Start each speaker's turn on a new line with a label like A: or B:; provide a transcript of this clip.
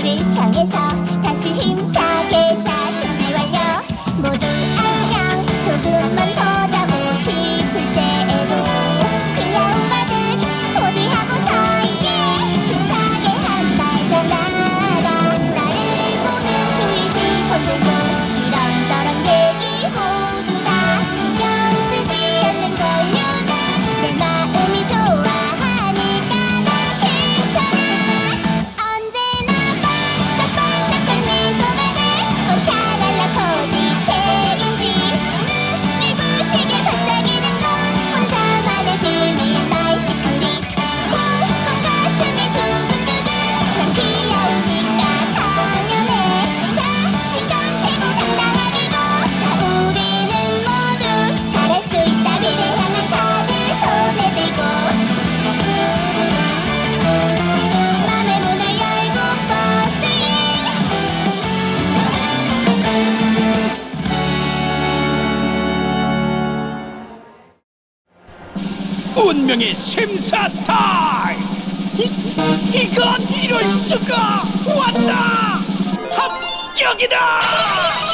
A: 우리 향해서. 운명의 샘사 타임! 이, 이건 이럴 수가! 왔다! 합격이다!